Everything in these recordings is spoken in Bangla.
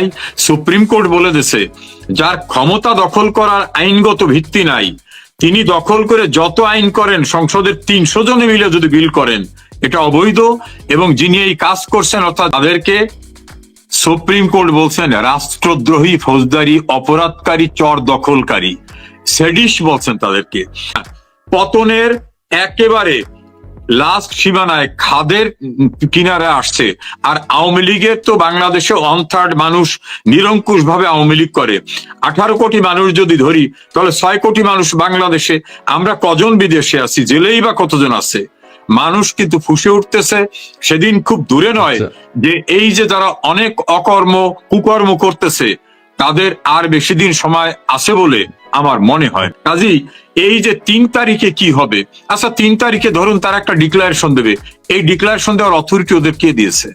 নাই, সুপ্রিম কোর্ট বলে দিছে, যার ক্ষমতা দখল করার আইনগত ভিত্তি নাই। তিনি দখল করে যত আইন করেন, সংসদের তিনশো জনে মিলে যদি বিল করেন, এটা অবৈধ এবং যিনি এই কাজ করছেন, অর্থাৎ তাদেরকে সুপ্রিম কোর্ট বলছেন, রাষ্ট্রদ্রোহী, ফৌজদারি, অপরাধকারী, চর দখলকারী। সেডিস বলছেন তাদেরকে। পতনের একেবারে লাস্ট সীমানায় খাদের কিনারে আসছে। আর আওয়ামী লীগের তো বাংলাদেশে ওয়ান থার্ড মানুষ নিরঙ্কুশ ভাবে আওয়ামী লীগ করে। আঠারো কোটি মানুষ যদি ধরি তাহলে ছয় কোটি মানুষ বাংলাদেশে। আমরা কজন বিদেশে আছি? জেলেই বা কতজন আছে? মানুষ কিন্তু ফুসে উঠতেছে। সেদিন খুব দূরে নয় আচ্ছা। যে এই যে যারা অনেক অকর্ম কুকর্ম করতেছে তাদের আর বেশি দিন সময় আছে বলে আমার মনে হয়। কাজেই এই যে তিন তারিখে কি হবে? আচ্ছা তিন তারিখে ধরুন তারা একটা ডিক্লারেশন দেবে। এই ডিক্লারেশন দেওয়ার অথরিটি ওদের কে দিয়েছে?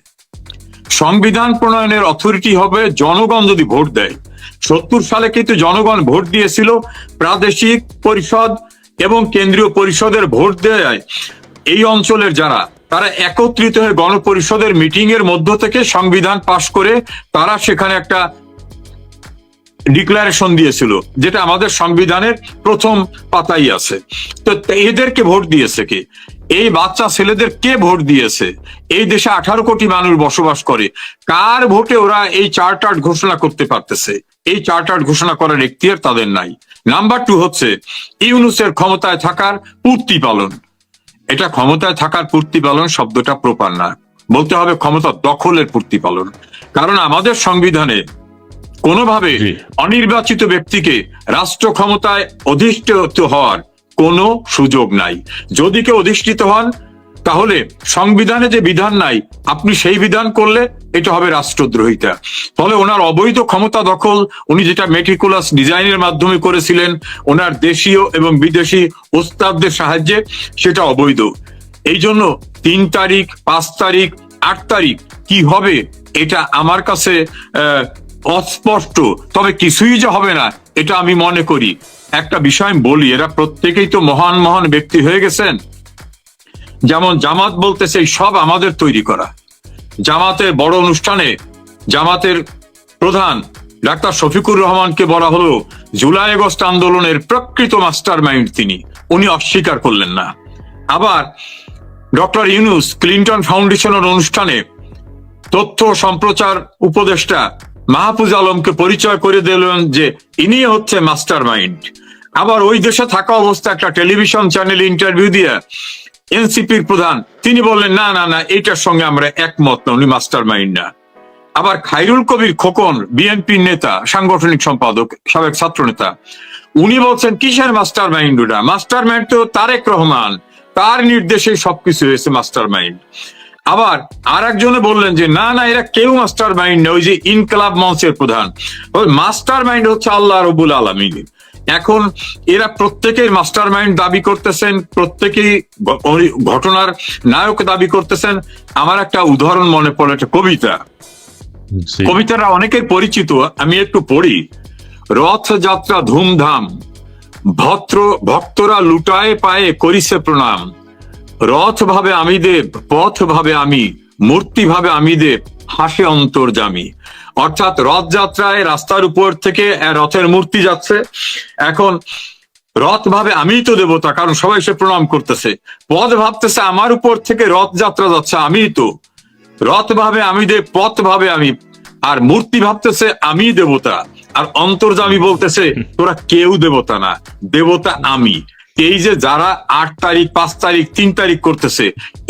সংবিধান প্রণয়নের অথরিটি হবে জনগণ যদি ভোট দেয়। সত্তর সালে কিন্তু জনগণ ভোট দিয়েছিল প্রাদেশিক পরিষদ এবং কেন্দ্রীয় পরিষদের ভোট দেয় এই অঞ্চলের যারা। তারা একত্রিত হয়ে গণপরিষদের মিটিং এর মধ্য থেকে সংবিধান পাশ করে তারা সেখানে একটা ডিক্লারেশন দিয়েছিল, যেটা আমাদের সংবিধানের প্রথম পাতাই আছে। তো এদেরকে ভোট দিয়েছে কে? এই বাচ্চা ছেলেদের কে ভোট দিয়েছে? এই দেশে আঠারো কোটি মানুষ বসবাস করে, কার ভোটে ওরা এই চার্টার্ড ঘোষণা করতে পারতেছে? এই চার্টার্ড ঘোষণা করার এখতিয়ার তাদের নাই। নাম্বার টু হচ্ছে, ইউনুসের ক্ষমতায় থাকার পূর্তি পালন। এটা ক্ষমতায় থাকার পূর্তি পালন শব্দটা প্রপার না। বলতে হবে ক্ষমতা দখলের পূর্তি পালন। কারণ আমাদের সংবিধানে কোনোভাবে অনির্বাচিত ব্যক্তিকে রাষ্ট্র ক্ষমতায় অধিষ্ঠিত হওয়ার কোনো সুযোগ নাই। যদি কেউ অধিষ্ঠিত হন তাহলে সংবিধানে যে বিধান নাই আপনি সেই বিধান করলে এটা হবে রাষ্ট্রদ্রোহিতা। ফলে ওনার অবৈধ ক্ষমতা দখল উনি যেটা মেটিকুলাস ডিজাইনের মাধ্যমে করেছিলেন ওনার দেশীয় এবং বিদেশি ওস্তাদদের সাহায্যে সেটা অবৈধ। এই জন্য তিন তারিখ পাঁচ তারিখ আট তারিখ কি হবে এটা আমার কাছে আহ, অস্পষ্ট, তবে কিছুই যে হবে না, এটা আমি মনে করি। একটা বিষয় বলি, এরা প্রত্যেকেই তো মহান মহান ব্যক্তি হয়ে গেছেন। যেমন জামাত বলতেছে, এই সব আমাদের তৈরি করা। জামাতের বড় অনুষ্ঠানে জামাতের প্রধান ডাক্তার শফিকুর রহমানকে বলা হলো, জুলাই আগস্ট আন্দোলনের প্রকৃত মাস্টার মাইন্ড তিনি, উনি অস্বীকার করলেন না। আবার ডক্টর ইউনুস ক্লিন্টন ফাউন্ডেশনের অনুষ্ঠানে তথ্য সম্প্রচার উপদেষ্টা মাহফুজ আলমকে পরিচয় করে দিলেন যে ইনি হচ্ছে মাস্টার মাইন্ড আবার ওই দেশে থাকা অবস্থা একটা টেলিভিশন চ্যানেল ইন্টারভিউ দিয়ে এনসিপির প্রধান, তিনি বললেন, না না না, এটার সঙ্গে আমরা একমত না, উনি মাস্টার মাইন্ড না। আবার খাইরুল কবির খোকন বিএনপির নেতা, সাংগঠনিক সম্পাদক, সাবেক ছাত্র নেতা উনি বলছেন, কিসের মাস্টার মাইন্ড ওটা মাস্টার মাইন্ড তো তারেক রহমান, তার নির্দেশে সবকিছু হয়েছে মাস্টার মাইন্ড আবার আর একজনে বললেন যে না না এরা কেউ মাস্টার মাইন্ড নয় ওই যে ইনকলাব মঞ্চের প্রধান। ওই মাস্টার মাইন্ড হচ্ছে আল্লাহ রবুল আলমিন। এখন এরা প্রত্যেকের মাস্টার মাইন্ড দাবি করতেছেন প্রত্যেকেই ঘটনার নায়ক দাবি করতেছেন। আমার একটা উদাহরণ মনে পড়ে একটা কবিতা। কবিতাটা অনেকের পরিচিত আমি একটু পড়ি। রথযাত্রা ধুমধাম ভদ্র ভক্তরা লুটায় পায়ে করিছে প্রণাম। রথ ভাবে আমি দেব পথ ভাবে আমি মূর্তি ভাবে আমি দেব, হাসে অন্তর্জামী অর্থাৎ রথযাত্রায় রাস্তার উপর থেকে রথের মূর্তি যাচ্ছে। এখন রথ ভাবে আমিই তো দেবতা, কারণ সবাই সে প্রণাম করতেছে। পথ ভাবতেছে, আমার উপর থেকে রথযাত্রা যাচ্ছে, আমিই তো। রথ ভাবে আমি দেব পথ ভাবে আমি। আর মূর্তি ভাবতেছে আমি দেবতা। আর অন্তর্জামী বলতেছে, তোরা কেউ দেবতা না, দেবতা আমি। এই যে যারা আট তারিখ পাঁচ তারিখ তিন তারিখ করতেছে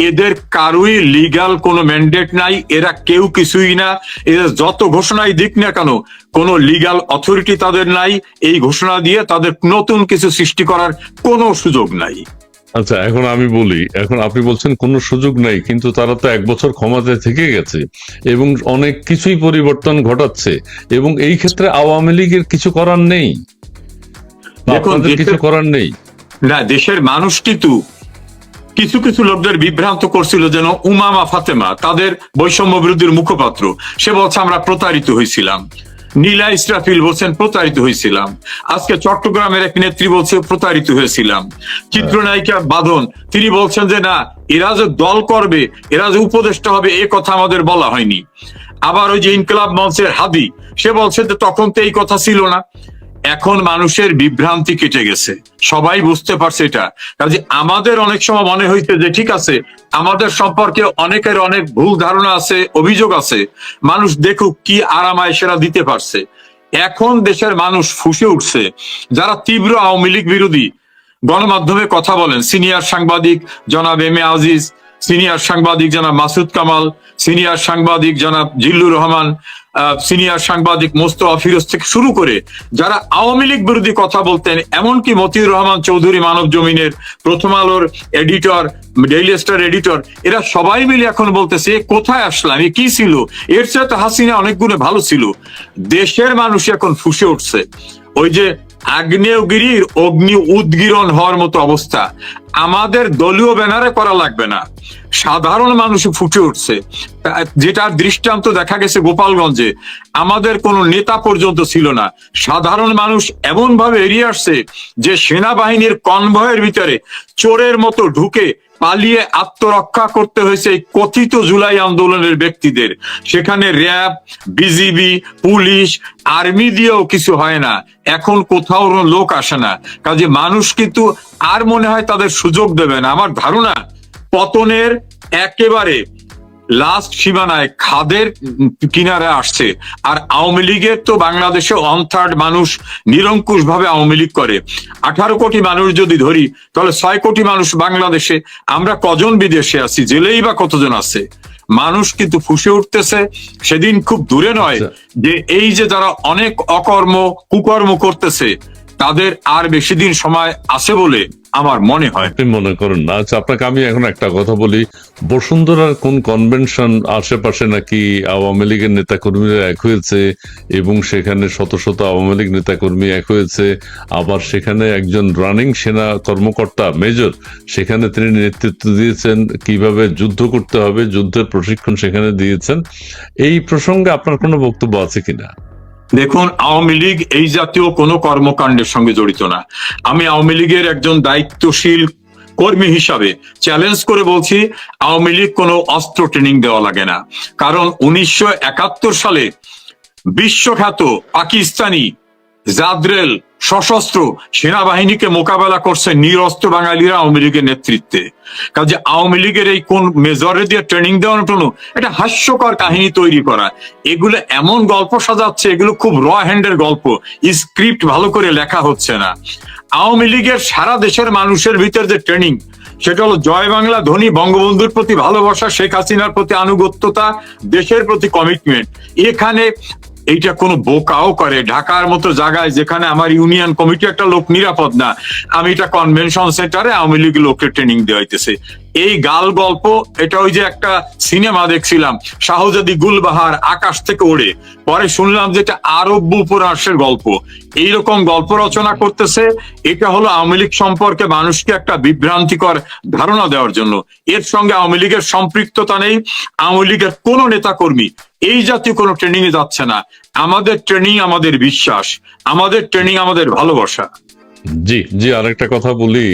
এদের কারোই লিগাল কোনো ম্যান্ডেট নাই এরা কেউ কিছুই না। এদের যত ঘোষণাই দিক না কেন কোনো লিগাল অথরিটি তাদের নাই। এই ঘোষণা দিয়ে তাদের নতুন কিছু সৃষ্টি করার কোনো সুযোগ নাই। আচ্ছা এখন আমি বলি এখন আপনি বলছেন কোনো সুযোগ নাই কিন্তু তারা তো এক বছর ক্ষমতায় থেকে গেছে এবং অনেক কিছুই পরিবর্তন ঘটাচ্ছে এবং এই ক্ষেত্রে আওয়ামী লীগের কিছু করার নেই। কিছু করার নেই। না, দেশের মানুষ কিন্তু কিছু কিছু লোকদের বিভ্রান্ত করছিল যেন উমামা ফাতেমা তাদের বৈষম্য বিরোধীর মুখপাত্র। সে বলছে, আমরা প্রতারিত হয়েছিলাম। নীলা ইসরাফিল বলছেন, প্রতারিত হয়েছিলাম। আজকে চট্টগ্রামের এক নেত্রী বলছে, প্রতারিত হয়েছিলাম। চিত্রনায়িকা বাদন, তিনি বলছেন যে, না, এরা যে দল করবে, এরা যে উপদেষ্টা হবে, এ কথা আমাদের বলা হয়নি। আবার ওই যে ইনকলাব মঞ্চের হাদি, সে বলছে যে, তখন তো এই কথা ছিল না। এখন মানুষের বিভ্রান্তি কেটে গেছে। সবাই বুঝতে পারছে এটা। কাজে আমাদের অনেক সময় মনে হইছে যে, ঠিক আছে, আমাদের সম্পর্কে অনেকের অনেক ভুল ধারণা আছে, অভিযোগ আছে। মানুষ দেখুক কি আরামায় সেরা দিতে পারছে। এখন দেশের মানুষ ফুসে উঠছে। যারা তীব্র আওয়ামী লীগ বিরোধী, গণমাধ্যমে কথা বলেন, সিনিয়র সাংবাদিক জনাব এম এ আজিজ সিনিয়র সাংবাদিক জনাব মাসুদ কামাল, সিনিয়র সাংবাদিক জনাব জিল্লুর রহমান সিনিয়র সাংবাদিক মোস্তফা ফিরোজ থেকে শুরু করে যারা আওয়ামী লীগ বিরোধী কথা বলতেন, এমনকি মতিউর রহমান চৌধুরী মানব জমিনের প্রথম আলোর এডিটর ডেইলি স্টার এডিটর এরা সবাই মিলে এখন বলতেছে, "এ কোথায় আসলাম? এ কি ছিল? এর চেয়ে তো হাসিনা অনেক গুণে ভালো ছিল। দেশের মানুষ এখন ফুসে উঠছে। ওই যে আগ্নেয়গিরির অগ্নি উদ্গীরণ হওয়ার মতো অবস্থা। আমাদের দলীয় ব্যানারে করা লাগবে না। সাধারণ মানুষ ফুটে উঠছে। যেটার দৃষ্টান্ত দেখা গেছে গোপালগঞ্জে, আমাদের কোনো নেতা পর্যন্ত ছিল না। সাধারণ মানুষ এমন ভাবে এড়িয়ে আসছে যে সেনাবাহিনীর কনভয়ের ভিতরে চোরের মতো ঢুকে পালিয়ে আত্মরক্ষা করতে হয়েছে এই কথিত জুলাই আন্দোলনের ব্যক্তিদের। সেখানে র্যাব, বিজিবি, পুলিশ, আর্মি দিয়েও কিছু হয় না। এখন কোথাও লোক আসে না। কাজে মানুষ কিন্তু আর মনে হয় তাদের সুযোগ দেবে না। আমার ধারণা, পতনের একেবারে লাস্ট সীমানায় খাদের কিনারে আসছে। আর আওয়ামী লীগের তো বাংলাদেশে ওয়ান থার্ড মানুষ নিরঙ্কুশ ভাবে আওয়ামী লীগ করে। আঠারো কোটি মানুষ যদি ধরি তাহলে ছয় কোটি মানুষ বাংলাদেশে। আমরা কজন বিদেশে আছি? জেলেই বা কতজন আছে? মানুষ কিন্তু ফুসে উঠতেছে। সেদিন খুব দূরে নয় আচ্ছা। যে এই যে যারা অনেক অকর্ম কুকর্ম করতেছে তাদের আর বেশি দিন সময় আছে বলে আমার মনে হয়। আপনি মনে করেন না। আচ্ছা আপনাকে আমি এখন একটা কথা বলি। বসুন্ধরার কোন কনভেনশন আশেপাশে নাকি আওয়ামী লীগের নেতাকর্মীরা এক হয়েছে এবং সেখানে শত শত আওয়ামী লীগ নেতাকর্মী এক হয়েছে, আবার সেখানে একজন রানিং সেনা কর্মকর্তা মেজর সেখানে তিনি নেতৃত্ব দিয়েছেন। কীভাবে যুদ্ধ করতে হবে, যুদ্ধের প্রশিক্ষণ সেখানে দিয়েছেন? এই প্রসঙ্গে আপনার কোনো বক্তব্য আছে কিনা? দেখুন, আওয়ামী লীগ এই জাতীয় কোনো কর্মকাণ্ডের সঙ্গে জড়িত না। আমি আওয়ামী লীগের একজন দায়িত্বশীল কর্মী হিসাবে চ্যালেঞ্জ করে বলছি, আওয়ামী লীগ কোনো অস্ত্র ট্রেনিং দেওয়া লাগে না। কারণ উনিশশো একাত্তর সালে বিশ্বখ্যাত পাকিস্তানি জাদ্রেল সশস্ত্র সেনাবাহিনীকে মোকাবেলা করছে নিরস্ত্র বাঙালিরা আওয়ামী লীগের নেতৃত্বে। কাজে আওয়ামী লীগের এই কোন মেজরে দিয়ে ট্রেনিং দেওয়ার জন্য এটা হাস্যকর কাহিনী তৈরি করা। এগুলো এমন গল্প সাজাচ্ছে, এগুলো খুব র হ্যান্ডের গল্প। স্ক্রিপ্ট ভালো করে লেখা হচ্ছে না। আওয়ামী লীগের সারা দেশের মানুষের ভিতর যে ট্রেনিং সেটা হলো জয় বাংলা, ধনী, বঙ্গবন্ধুর প্রতি ভালোবাসা, শেখ হাসিনার প্রতি আনুগত্যতা, দেশের প্রতি কমিটমেন্ট এখানে এইটা কোনো বোকাও করে। ঢাকার মতো জায়গায় যেখানে আমার ইউনিয়ন কমিটি একটা লোক নিরাপদ না, আমি এটা কনভেনশন সেন্টারে আওয়ামী লীগ লোককে ট্রেনিং দেওয়া হইতেছে এই গাল গল্প, এটা ওই যে একটা সিনেমা দেখছিলাম, শাহজাদি গুলবাহার আকাশ থেকে ওড়ে। পরে শুনলাম যে এটা আরব্য উপন্যাসের গল্প। এইরকম গল্প রচনা করতেছে, এটা হলো আওয়ামী লীগ সম্পর্কে মানুষকে একটা বিভ্রান্তিকর ধারণা দেওয়ার জন্য। এর সঙ্গে আওয়ামী লীগের সম্পৃক্ততা নেই, আওয়ামী লীগের কোন নেতা কর্মী এই জাতীয় কোনো ট্রেনিং এ যাচ্ছে না। আমাদের ট্রেনিং আমাদের বিশ্বাস, আমাদের ট্রেনিং আমাদের ভালোবাসা। জি জি, আরেকটা কথা বলি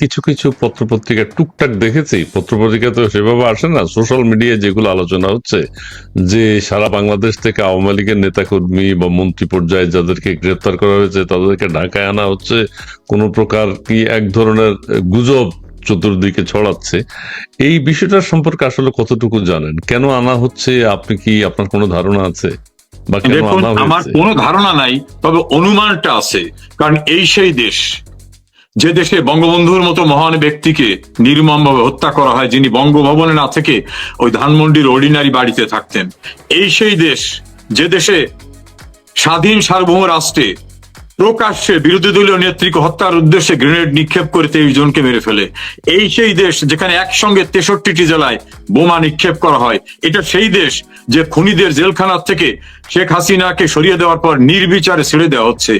কিছু কিছু পত্রপত্রিকা টুকটাক দেখেছি। পত্রপত্রিকা তো সেভাবে আসে না। সোশ্যাল মিডিয়ায় যেগুলো আলোচনা হচ্ছে, যে সারা বাংলাদেশ থেকে আওয়ামী লীগের নেতাকর্মী বা মন্ত্রী পর্যায়ে যাদেরকে গ্রেপ্তার করা হয়েছে, তাদেরকে ঢাকায় আনা হচ্ছে। কোনো প্রকার কি এক ধরনের গুজব চতুর্দিকে ছড়াচ্ছে? এই বিষয়টার সম্পর্কে আসলে কতটুকু জানেন? কেন আনা হচ্ছে? আপনি কি, আপনার কোনো ধারণা আছে? দেখুন আমার কোনো ধারণা নাই তবে অনুমানটা আছে। কারণ এই সেই দেশ যে দেশে বঙ্গবন্ধুর মতো মহান ব্যক্তিকে নির্মমভাবে হত্যা করা হয় যিনি বঙ্গভবনে না থেকে ওই ধানমন্ডির অর্ডিনারি বাড়িতে থাকতেন। এই সেই দেশ যে দেশে স্বাধীন সার্বভৌম রাষ্ট্রে প্রকাশ্যে বিরোধী দলীয় নেত্রীকে হত্যার উদ্দেশ্যে গ্রেনেড নিক্ষেপ করে তেইশ জনকে মেরে ফেলে। এই সেই দেশ যেখানে একসঙ্গে তেষট্টিটি জেলায় বোমা নিক্ষেপ করা হয়। এটা সেই দেশ যে খুনিদের জেলখানার থেকে শেখ হাসিনাকে সরিয়ে দেওয়ার পর নির্বিচারে ছেড়ে দেওয়া হচ্ছে।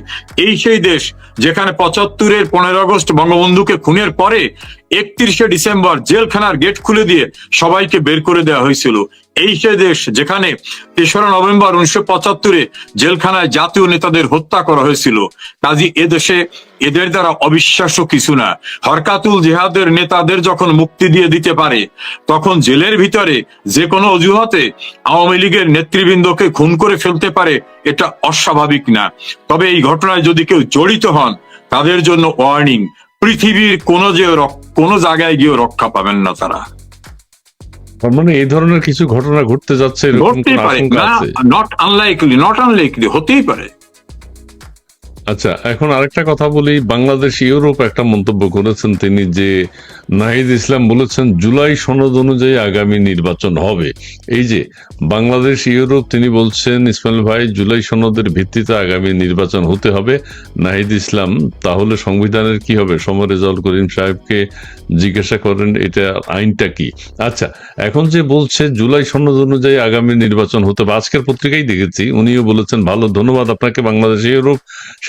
এই সেই দেশ যেখানে পঁচাত্তরের পনেরো আগস্ট বঙ্গবন্ধুকে খুনের পরে একত্রিশে ডিসেম্বর জেলখানার গেট খুলে দিয়ে সবাইকে বের করে দেওয়া হয়েছিল। এই সে দেশ যেখানে তেসরা নভেম্বর উনিশশো পঁচাত্তরে জেলখানায় জাতীয় নেতাদের হত্যা করা হয়েছিল, কাজী এদেশে এদের দ্বারা অবিশ্বাস্য কিছু না। হরকাতুল জেহাদের নেতাদের যখন মুক্তি দিয়ে দিতে পারে, তখন জেলের ভিতরে যে কোনো অজুহাতে আওয়ামী লীগের নেতৃবৃন্দকে খুন করে ফেলতে পারে, এটা অস্বাভাবিক না। তবে এই ঘটনায় যদি কেউ জড়িত হন, তাদের জন্য ওয়ার্নিং, পৃথিবীর কোনো যে কোনো জায়গায় গিয়ে রক্ষা পাবেন না তারা। তার মানে এই ধরনের কিছু ঘটনা ঘটতে যাচ্ছে নট আনলাইকলি নট আনলাইকলি হতেই পারে। আচ্ছা এখন আরেকটা কথা বলি। বাংলাদেশ, ইউরোপ একটা মন্তব্য করেছেন তিনি যে, নাহিদ ইসলাম বলেছেন, জুলাই সনদ অনুযায়ী আগামী নির্বাচন হবে। এই যে, বাংলাদেশ, ইউরোপ, তিনি বলছেন, ইসমাইল ভাই, জুলাই সনদের ভিত্তিতে আগামী নির্বাচন হতে হবে। নাহিদ ইসলাম, তাহলে সংবিধানের কি হবে? সমর রেজাউল করিম সাহেবকে জিজ্ঞাসা করেন, এটা আইনটা কি? আচ্ছা এখন যে বলছে, জুলাই সনদ অনুযায়ী আগামী নির্বাচন হতে হবে, আজকের পত্রিকাই দেখেছি, উনিও বলেছেন, ভালো, ধন্যবাদ আপনাকে, বাংলাদেশ, ইউরোপ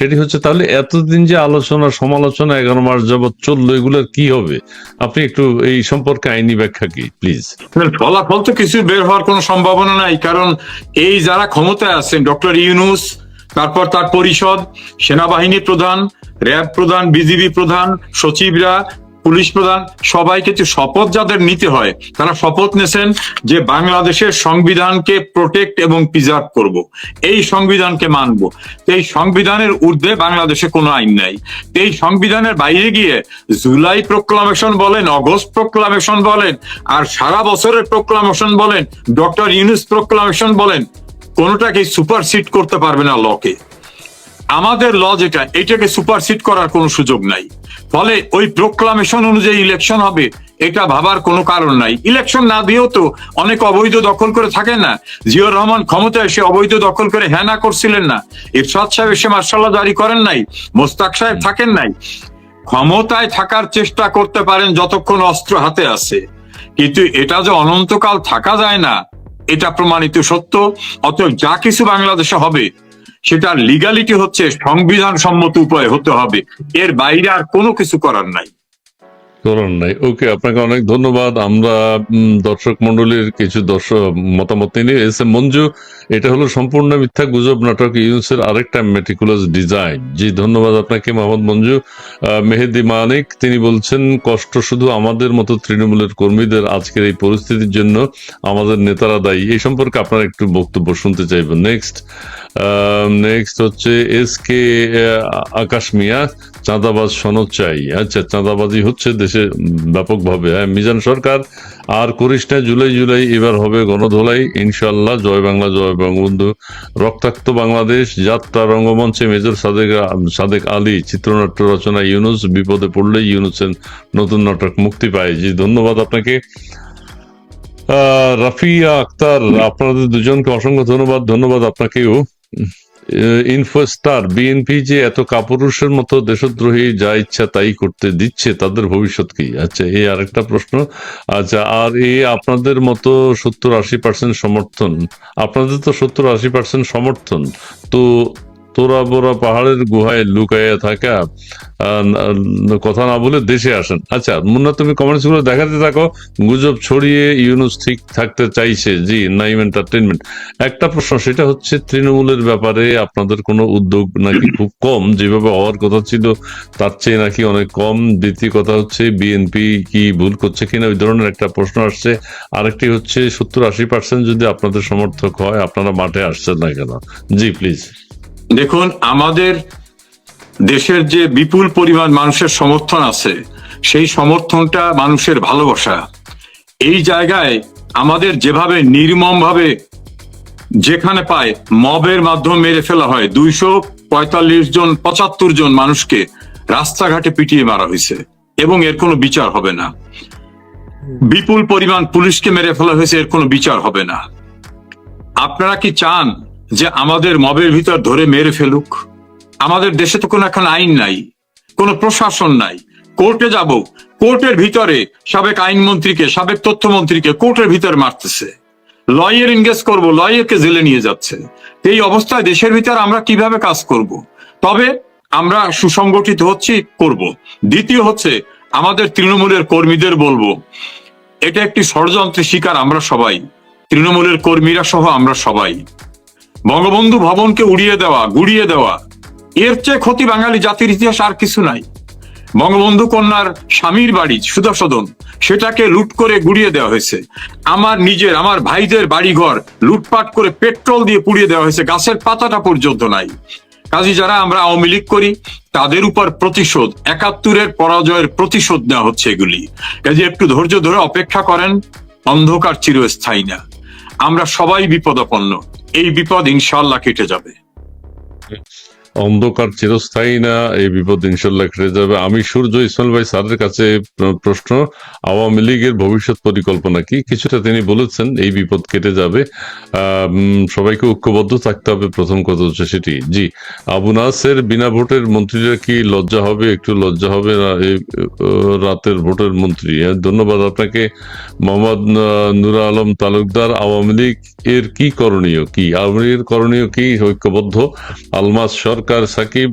সেটি হচ্ছে তাহলে এতদিন যে আলোচনা, সমালোচনা, এগারো মাস যাবৎ চলল, এগুলোর কি হবে? আপনি একটু এই সম্পর্কে আইনি ব্যাখ্যা কি প্লিজ ফলাফল তো কিছু বের হওয়ার কোনো সম্ভাবনা নাই, কারণ এই যারা ক্ষমতায় আছেন, ডক্টর ইউনুস, তারপর তার পরিষদ সেনাবাহিনী প্রধান, র্যাব প্রধান, বিজিবি প্রধান, সচিবরা পুলিশ প্রধান, সবাইকে তো শপথ যাদের নিতে হয়, তারা শপথ নেছেন যে বাংলাদেশের সংবিধানকে প্রোটেক্ট এবং প্রিজার্ভ করব। এই সংবিধানকে মানব। এই সংবিধানের ঊর্ধ্বে বাংলাদেশে কোনো আইন নাই। এই সংবিধানের বাইরে গিয়ে জুলাই প্রোক্লামেশন বলেন, অগস্ট প্রোক্লামেশন বলেন, আর সারা বছরের প্রোক্লামেশন বলেন, ডক্টর ইউনুস প্রোক্লামেশন বলেন কোনোটাকে সুপারসিড করতে পারবে না লকে আমাদের ল যেটা, এটাকে সুপারসিড করার কোনো সুযোগ নাই। ফলে ওই প্রোক্লামেশন অনুযায়ী ইলেকশন হবে, এটা ভাবার কোনো কারণ নাই। ইলেকশন না দিয়েও তো অনেক অবৈধ দখল করে থাকেন না। জিয়র রহমান ক্ষমতায় এসে অবৈধ দখল করে হ্যাঁ না করছিলেন না। ইরশাদ সাহেব এসে মার্শাল্লাহ জারি করেন নাই, মোস্তাক সাহেব থাকেন নাই। ক্ষমতায় থাকার চেষ্টা করতে পারেন যতক্ষণ অস্ত্র হাতে আছে। কিন্তু এটা যে অনন্তকাল থাকা যায় না, এটা প্রমাণিত সত্য। অতএব যা কিছু বাংলাদেশে হবে সেটা লিগালিটি হচ্ছে সংবিধান সম্মত উপায় হতে হবে। এর বাইরে আর কোনো কিছু করার নাই। করার নাই। ওকে আপনাকে অনেক ধন্যবাদ। আমরা দর্শক মন্ডলীর কিছু দর্শক মতামত নিয়ে এস এম মঞ্জু, এটা হলো সম্পূর্ণ মিথ্যা গুজব নাটক ইউনুসের আরেকটা মেটিকুলাস ডিজাইন জি, ধন্যবাদ আপনাকে, মোহাম্মদ মঞ্জু। মেহেদি মানিক, তিনি বলছেন, কষ্ট শুধু আমাদের মতো তৃণমূলের কর্মীদের আজকের এই পরিস্থিতির জন্য। আমাদের নেতারা দায়ী। এই সম্পর্কে আপনারা একটু বক্তব্য শুনতে চাইবেন। নেক্সট নেক্সট হচ্ছে এস কে আকাশ মিয়া, চাঁদাবাজ সনদ চাই। আচ্ছা চাঁদাবাজি হচ্ছে দেশে ব্যাপকভাবে। হ্যাঁ মিজান সরকার আর করিস না জুলাই জুলাই এবার হবে গণধোলাই। ইনশাল্লাহ জয় বাংলা, জয় বঙ্গবন্ধু। রক্তাক্ত বাংলাদেশ, যাত্রা রঙ্গমঞ্চে মেজর সাদেক সাদেক আলী, চিত্রনাট্য রচনা ইউনুস, বিপদে পড়লে ইউনুসের নতুন নাটক মুক্তি পায়। জি, ধন্যবাদ আপনাকে। রাফিয়া আক্তার, আপনাদের দুজনকে অসংখ্য ধন্যবাদ। ধন্যবাদ আপনাকেও। ইনফোস্টার বিএনপি যে এত কাপুরুষের মতো দেশদ্রোহী যা ইচ্ছা তাই করতে দিচ্ছে, তাদের ভবিষ্যৎ কি? আচ্ছা এই আরেকটা প্রশ্ন। আচ্ছা আর এই আপনাদের মতো সত্তর আশি পার্সেন্ট সমর্থন, আপনাদের তো সত্তর আশি পার্সেন্ট সমর্থন, তো তোরা বোরা পাহাড়ের গুহায় লুকাইয়া থাকা কথা না বলে দেশে আসেন। আচ্ছা মুন্না, তুমি কমেন্টসগুলো দেখাতে থাকো। গুজব ছড়িয়ে ইউনুস ঠিক থাকতে চাইছে। জি, নাইম এন্টারটেনমেন্ট একটা প্রশ্ন, সেটা হচ্ছে, তৃণমূলের ব্যাপারে আপনাদের কোনো উদ্যোগ নাকি খুব কম? যেভাবে হওয়ার কথা ছিল, তার চেয়ে নাকি অনেক কম। দ্বিতীয় কথা হচ্ছে, বিএনপি কি ভুল করছে কিনা, ওই ধরনের একটা প্রশ্ন আসছে। আরেকটি হচ্ছে, সত্তর আশি পার্সেন্ট যদি আপনাদের সমর্থক হয়, আপনারা মাঠে আসছেন না কেন? জি প্লিজ দেখুন, আমাদের দেশের যে বিপুল পরিমাণ মানুষের সমর্থন আছে, সেই সমর্থনটা মানুষের ভালোবাসা। এই জায়গায় আমাদের যেভাবে নির্মম ভাবে যেখানে পায় মবের মাধ্যমে মেরে ফেলা হয়, দুইশো পঁয়তাল্লিশ জন, পঁচাত্তর জন মানুষকে রাস্তাঘাটে পিটিয়ে মারা হয়েছে এবং এর কোনো বিচার হবে না। বিপুল পরিমাণ পুলিশকে মেরে ফেলা হয়েছে, এর কোনো বিচার হবে না। আপনারা কি চান যে আমাদের মবের ভিতর ধরে মেরে ফেলুক। আমাদের দেশে তো কোনো এখন আইন নাই, কোনো প্রশাসন নাই। কোর্টে যাব, কোর্টের ভিতরে সাবেক আইনমন্ত্রীকে, সাবেক তথ্যমন্ত্রীকে কোর্টের ভিতরে মারতেছে। লয়ের এনগেজ করব, লয়েরকে জেলে নিয়ে যাচ্ছে। এই অবস্থায় দেশের ভিতর আমরা কীভাবে কাজ করব? তবে আমরা সুসংগঠিত হচ্ছি, করব। দ্বিতীয় হচ্ছে, আমাদের তৃণমূলের কর্মীদের বলব, এটা একটি ষড়যন্ত্রের শিকার আমরা সবাই। তৃণমূলের কর্মীরা সহ আমরা সবাই। বঙ্গবন্ধু ভবনকে উড়িয়ে দেওয়া, গুড়িয়ে দেওয়া। এর চেয়ে ক্ষতি বাঙালি জাতির ইতিহাস আর কিছু নাই। বঙ্গবন্ধু কন্যার স্বামীর বাড়ি সুদর্শদন সেটাকে লুট করে গুড়িয়ে দেওয়া হয়েছে। আমার নিজের, আমার ভাইদের বাড়িঘর লুটপাট করে পেট্রোল দিয়ে পুড়িয়ে দেওয়া হয়েছে। গাছের পাতাটা পর্যন্ত নাই। কাজী, যারা আমরা আওয়ামী লীগ করি, তাদের উপর প্রতিশোধ, একাত্তরের পরাজয়ের প্রতিশোধ নেওয়া হচ্ছে এগুলি। কাজে, একটু ধৈর্য ধরে অপেক্ষা করেন, অন্ধকার চিরস্থায়ী না। আমরা সবাই বিপদাপন্ন। এই বিপদ ইনশাল্লাহ কেটে যাবে। অন্ধকার চিরস্থায়ী না, এই বিপদ ইনশাল্লাহ কেটে যাবে। আমি সূর্য ইসমাইল ভাই স্যারের কাছে প্রশ্ন, আওয়ামী লীগের ভবিষ্যৎ পরিকল্পনা কি? কিছুটা তিনি বলেছেন, এই বিপদ কেটে যাবে। সবাইকে ঐক্যবদ্ধ থাকতে হবে, প্রথম কথা হচ্ছে সেটি। জি, আবু নাসের বিনা ভোটের মন্ত্রীরা কি লজ্জা হবে? একটু লজ্জা হবে না রাতের ভোটের মন্ত্রী। হ্যাঁ ধন্যবাদ আপনাকে। মোহাম্মদ নুর আলম তালুকদার, আওয়ামী লীগ এর কি করণীয় কি? আওয়ামী লীগের করণীয় কি? ঐক্যবদ্ধ। আলমাস সরকার সাকিব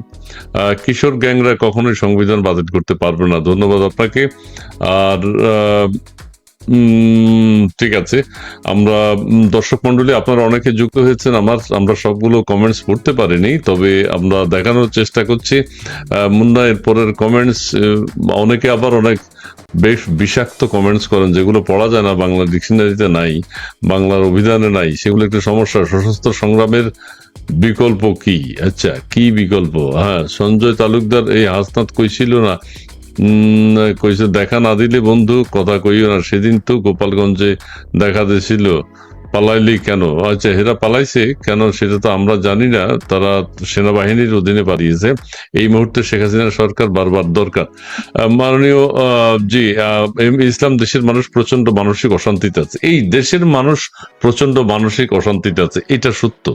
কিশোর গ্যাংরা কখনোই সংবিধান বাতিল করতে পারবে না। ধন্যবাদ আপনাকে। আর ঠিক আছে। আমরা দর্শক মন্ডলী আপনারা অনেকে যুক্ত হয়েছেন আমার, আমরা সবগুলো কমেন্টস পড়তে পারিনি, তবে আমরা দেখানোর চেষ্টা করছি। মুন্না এর পরের কমেন্টস অনেকে আবার অনেক বেশ বিষাক্ত কমেন্টস করেন, যেগুলো পড়া যায় না, বাংলা ডিকশনারিতে নাই, বাংলার অভিধানে নাই, সেগুলো একটু সমস্যা, সশস্ত্র সংগ্রামের বিকল্প কি? আচ্ছা কি বিকল্প? হ্যাঁ সঞ্জয় তালুকদার, এই হাসনাত কইছিল না? কইছে, দেখা না দিলে বন্ধু, কথা কইও না। সেদিন তো গোপালগঞ্জে দেখা দিয়েছিল। পালাইলি কেন? আচ্ছা হেরা পালাইছে কেন সেটা তো আমরা জানি না। তারা সেনাবাহিনীর অধীনে পালিয়েছে। এই মুহূর্তে শেখ হাসিনা সরকার বারবার দরকার। মাননীয় জি ইসলাম দেশের মানুষ প্রচণ্ড মানসিক অশান্তিতে আছে। এই দেশের মানুষ প্রচণ্ড মানসিক অশান্তিতে আছে। এটা সত্য।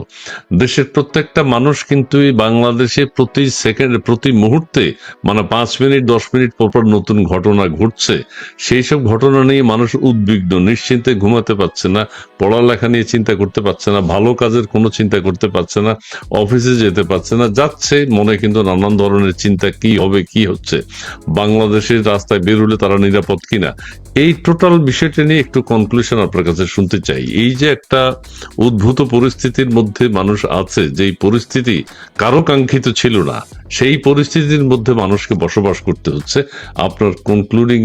দেশের প্রত্যেকটা মানুষ কিন্তু এই বাংলাদেশে প্রতি সেকেন্ড, প্রতি মুহূর্তে মানে পাঁচ মিনিট, দশ মিনিট পর পর নতুন ঘটনা ঘটছে। সেই সব ঘটনা নিয়ে মানুষ উদ্বিগ্ন, নিশ্চিন্তে ঘুমাতে পারছে না পড়ালেখা নিয়ে চিন্তা করতে পারছে না, ভালো কাজের কোনো চিন্তা করতে পারছে না, অফিসে যেতে পারছে না, যাচ্ছে মনে কিন্তু নানান ধরনের চিন্তা কি হবে, কি হচ্ছে, বাংলাদেশের রাস্তায় বেরোলে তারা নিরাপদ কিনা? এই টোটাল বিষয়টা নিয়ে একটু কনক্লুশন আপনার কাছে শুনতে চাই। এই যে একটা উদ্ভূত পরিস্থিতির মধ্যে মানুষ আছে, যেই পরিস্থিতি কারও কাঙ্ক্ষিত ছিল না, সেই পরিস্থিতির মধ্যে মানুষকে বসবাস করতে হচ্ছে, আপনার কনক্লুডিং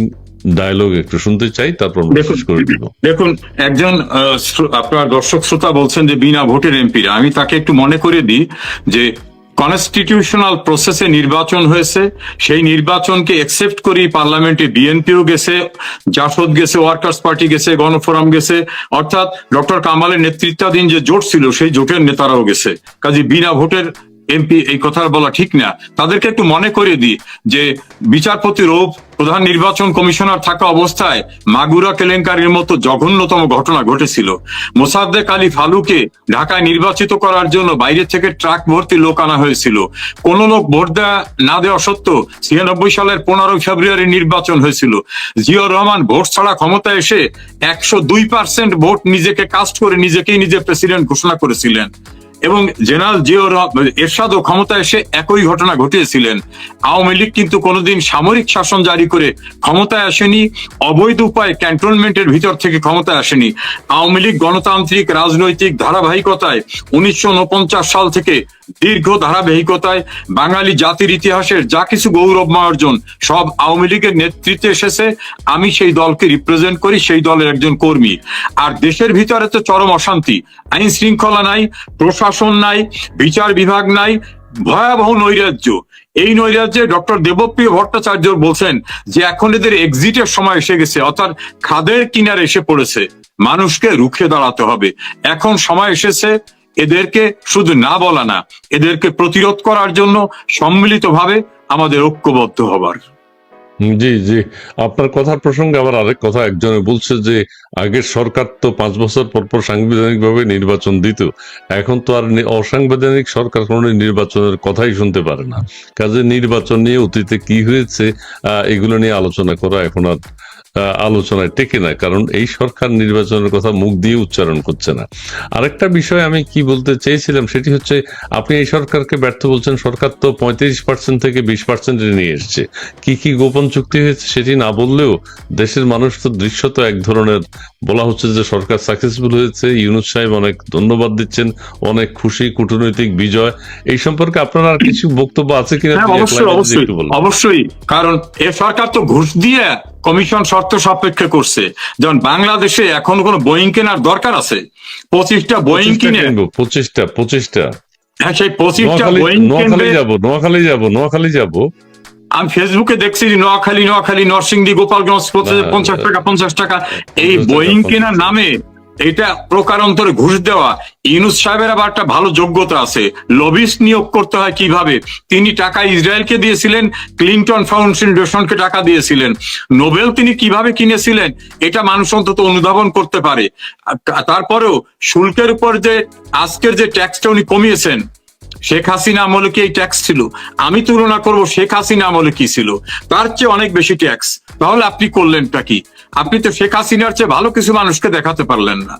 ডায়লগ একটু শুনতে চাই তারপর আমরা দেখুন- শেষ করে দিব। দেখুন একজন আপনার দর্শক শ্রোতা বলছেন যে বিনা ভোটের এমপিরা। আমি তাকে একটু মনে করে দিই যে কনস্টিটিউশনাল প্রসেসে নির্বাচন হয়েছে সেই নির্বাচনকে একসেপ্ট করি পার্লামেন্টে বিএনপিও গেছে জাসদ গেছে ওয়ার্কার্স পার্টি গেছে গণফোরাম গেছে অর্থাৎ ডক্টর কামালের নেতৃত্বাধীন যে জোট ছিল সেই জোটের নেতারাও গেছে। কাজে বিনা ভোটের এমপি এই কথা বলা ঠিক না। তাদেরকে একটু মনে করে দিই যে বিচারপতি রৌপ, প্রধান নির্বাচন কমিশনার থাকা অবস্থায় মাগুরা কেলেঙ্কারির মতো জঘন্যতম ঘটনা ঘটেছিল। মোসাদ্দেক আলী ফালুকে ঢাকায় নির্বাচিত করার জন্য বাইরে থেকে ট্রাক ভর্তি লোক আনা হয়েছিল। কোন লোক ভোট দেওয়া না দেওয়া সত্ত্বেও ছিয়ানব্বই সালের পনেরোই ফেব্রুয়ারি নির্বাচন হয়েছিল। জিয়াউর রহমান ভোট ছাড়া ক্ষমতা এসে একশো দুই পার্সেন্ট ভোট নিজেকে কাস্ট করে নিজেকেই নিজে প্রেসিডেন্ট ঘোষণা করেছিলেন। এবং জেনারেল জিওর এরশাদও ক্ষমতা এসে একই ঘটনা ঘটিয়েছিলেন। আওয়ামী লীগ কিন্তু কোনোদিন সামরিক শাসন জারি করে ক্ষমতায় আসেনি, অবৈধ উপায়ে ক্যান্টনমেন্টের ভিতর থেকে ক্ষমতায় আসেনি। আওয়ামী লীগ গণতান্ত্রিক, রাজনৈতিক ধারাবাহিকতায় উনিশশো সাল থেকে দীর্ঘ ধারাবাহিকতায় বাঙালি জাতির ইতিহাসের যা কিছু গৌরবময় অর্জন, সব আওয়ামী লীগের নেতৃত্বে এসেছে। আমি সেই দলকে রিপ্রেজেন্ট করি, সেই দলের একজন কর্মী। আর দেশের ভিতরে তো চরম অশান্তি আইন শৃঙ্খলা নাই, প্রশাসন নাই, বিচার বিভাগ নাই, ভয়াবহ নৈরাজ্য। এই নৈরাজ্যে ডক্টর দেবপ্রিয় ভট্টাচার্য বলছেন যে এখন এদের এক্সিটের সময় এসে গেছে, অর্থাৎ খাদের কিনারে এসে পড়েছে। মানুষকে রুখে দাঁড়াতে হবে। এখন সময় এসেছে এদেরকে শুধু না বলা না, এদেরকে প্রতিরোধ করার জন্য সম্মিলিতভাবে আমাদের ঐক্যবদ্ধ হবার। জি জি। আপনার কথার প্রসঙ্গে আবার আরেক কথা, একজনে বলছে যে আগের সরকার তো পাঁচ বছর পর পর সাংবিধানিক ভাবে নির্বাচন দিত। এখন তো আর অসাংবিধানিক সরকার কোনো নির্বাচনের কথাই শুনতে পারে না। কাজে নির্বাচন নিয়ে অতীতে কি হয়েছে এগুলো নিয়ে আলোচনা করা এখন আর আলোচনায় টেকে না, কারণ এই সরকার নির্বাচনের কথা মুখ দিয়ে উচ্চারণ করছে না। আরেকটা বিষয় আমি কি বলতে চেয়েছিলাম সেটি হচ্ছে, আপনি এই সরকারকে ব্যর্থ বলছেন, সরকার তো পঁয়ত্রিশ পার্সেন্ট থেকে বিশ পার্সেন্টে নিয়ে এসছে। কি কি গোপন চুক্তি হয়েছে সেটি না বললেও দেশের মানুষ তো দৃশ্যত এক ধরনের বলা হচ্ছে যে সরকার সাকসেসফুল হয়েছে। ইউনুস সাহেব অনেক ধন্যবাদ দিচ্ছেন। অনেক খুশি কূটনৈতিক বিজয়। এই সম্পর্কে আপনার আর কিছু বক্তব্য আছে কিনা হ্যাঁ অবশ্যই কারণ এ সরকার তো ঘুষ দিয়ে কমিশন শর্ত সাপেক্ষে করছে। যেমন বাংলাদেশে এখন কোনো বোয়িং কেনার দরকার আছে? পঁচিশটা বোয়িং কিনে পঁচিশটা পঁচিশটা। হ্যাঁ সেই পঁচিশটা নোয়াখালী বোয়িং নোয়াখালী যাব নোয়াখালী যাব নোয়াখালী যাব। আমি ফেসবুকে দেখছি নোয়াখালী নোয়াখালী নরসিংদী গোপালগঞ্জ পঞ্চাশ- পঞ্চাশ টাকা পঞ্চাশ টাকা। এই 50 বোয়িং 50 কেনার নামে এটা প্রকারান্তরে ঘুষ দেওয়া। ইউনুস সাহেবের আবার একটা ভালো যোগ্যতা আছে। লবিস্ট নিয়োগ করতে হয় কীভাবে? তিনি টাকা ইসরায়েলকে দিয়েছিলেন ক্লিন্টন ফাউন্ডেশনকে টাকা দিয়েছিলেন। নোবেল তিনি কীভাবে কিনেছিলেন এটা মানুষ অন্তত অনুধাবন করতে পারে। তারপরেও শুল্কের উপর যে আজকের যে ট্যাক্সটা উনি কমিয়েছেন শেখ হাসিনা আমলে কি এই ট্যাক্স ছিল? আমি তুলনা করব শেখ হাসিনা আমলে কি ছিল? তার চেয়ে অনেক বেশি ট্যাক্স তাহলে আপনি করলেনটা কি? আপনি তো শেখ হাসিনার চেয়ে ভালো কিছু মানুষকে দেখাতে পারলেন না।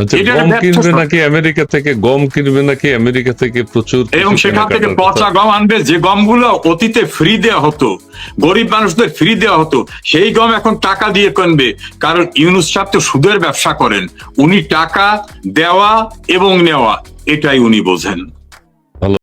আচ্ছা গম কিনবে নাকি আমেরিকা থেকে? গম কিনবে নাকি আমেরিকা থেকে? প্রচুর এবং সেখান থেকে পচা গম আনবে যে গমগুলো অতীতে ফ্রি দেওয়া হতো গরিব মানুষদের ফ্রি দেওয়া হতো সেই গম এখন টাকা দিয়ে কিনবে। কারণ ইউনুস সাহেব তো সুদের ব্যবসা করেন। উনি টাকা দেওয়া এবং নেওয়া এটাই উনি বোঝেন।